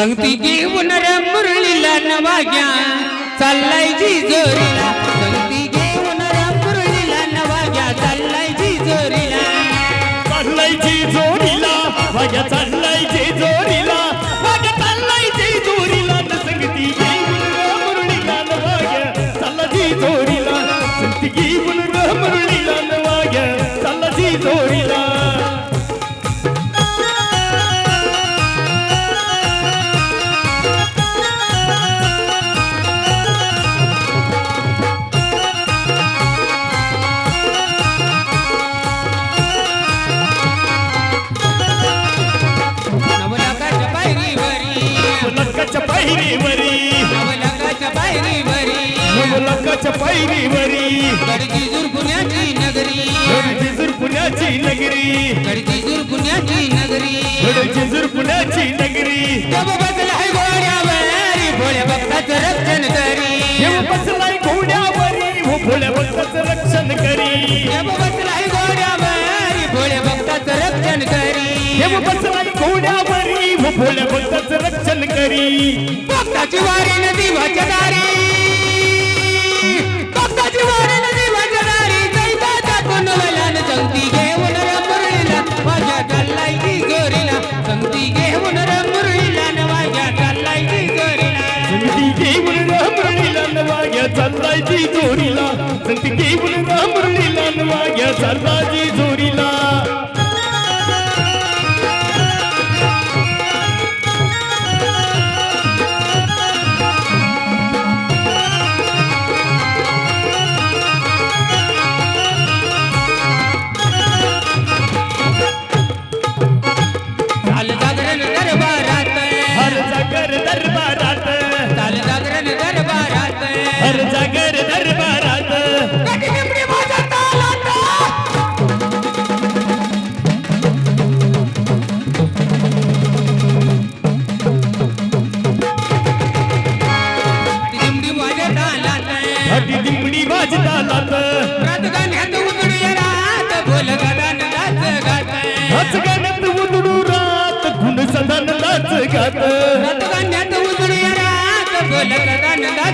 संगती घेऊन र मुरळीला नवाग्या चाललाय जी जोरीला संगती घेऊन र मुरळीला नवाग्या चाललाय जी जोरीला चाललाय जी वाग्या चाललाय लक्काच्या पायरीवरी. नवलकाच्या पायरीवरी. लक्काच्या पायरीवरी. दूर पुण्याची नगरी. जिजूर पुण्याची नगरी. घोड्यावरी भोळ्या भक्ताचं रक्षण करी. भक्ताची वारी नदी वाच्या दारी भक्ताची वारी नदी संगती घेऊन मुरळीला माझ्या गोरीला संगती घेऊन मुरळीला माझ्या गोरीला संगती घेऊन संगती घेऊन जोरीला.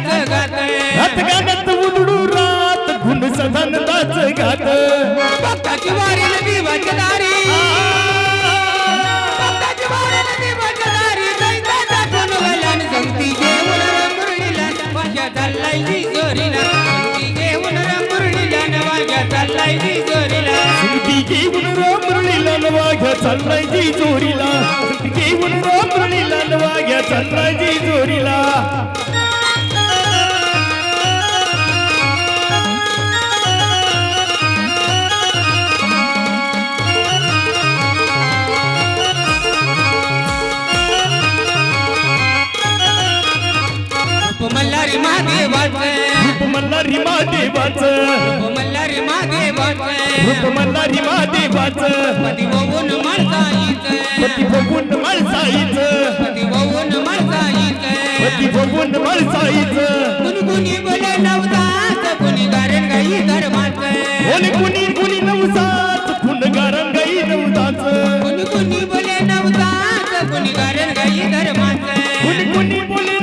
नाच गात नाच गाण्यात उदडू रात गुण सदान नाच गात भक्ताची वारी नदी वाचदारी. भक्ताची वारी नदी वाचदारी. जैता दाखवून वल्यान संगती र मुरळीला माझ्या चाललाय जी जोरीला. संगती घेऊन र मुरळीला माझ्या चाललाय जी जोरीला. संगती घेऊन रामरणीला नवाग्या चाललाय जी जोरीला. संगती घेऊन रामरणीला नवाग्या चाललाय जी जोरीला. मल्हारी महादेवाचं. रूप मल्हारी महादेवाचं. रूप मल्हारी महादेवाचं. पती बघून माणसाईचं पती बघून माळसाईचं. पती बघून माणसाईचं पती बघून माळसाईचं. कुणी कुणी बोले नवदास कुणी गारण गाई धर्माचं कोणी कुणी कुणी नवसाच गारण गाई नवसाच कुणी कुणी बोले कुणी गारण गाई धर्माचं कुणी कुणी बोले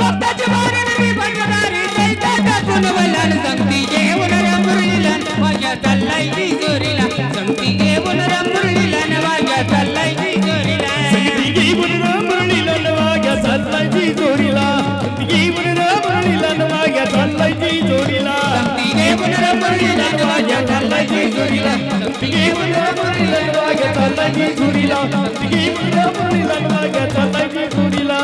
भक्ताची चाललायची झुरीला तिघी मुलं मुलीला मागे चाललायची झुरीला तिघी मुलं मुलीला मागे चाललायची झुरीला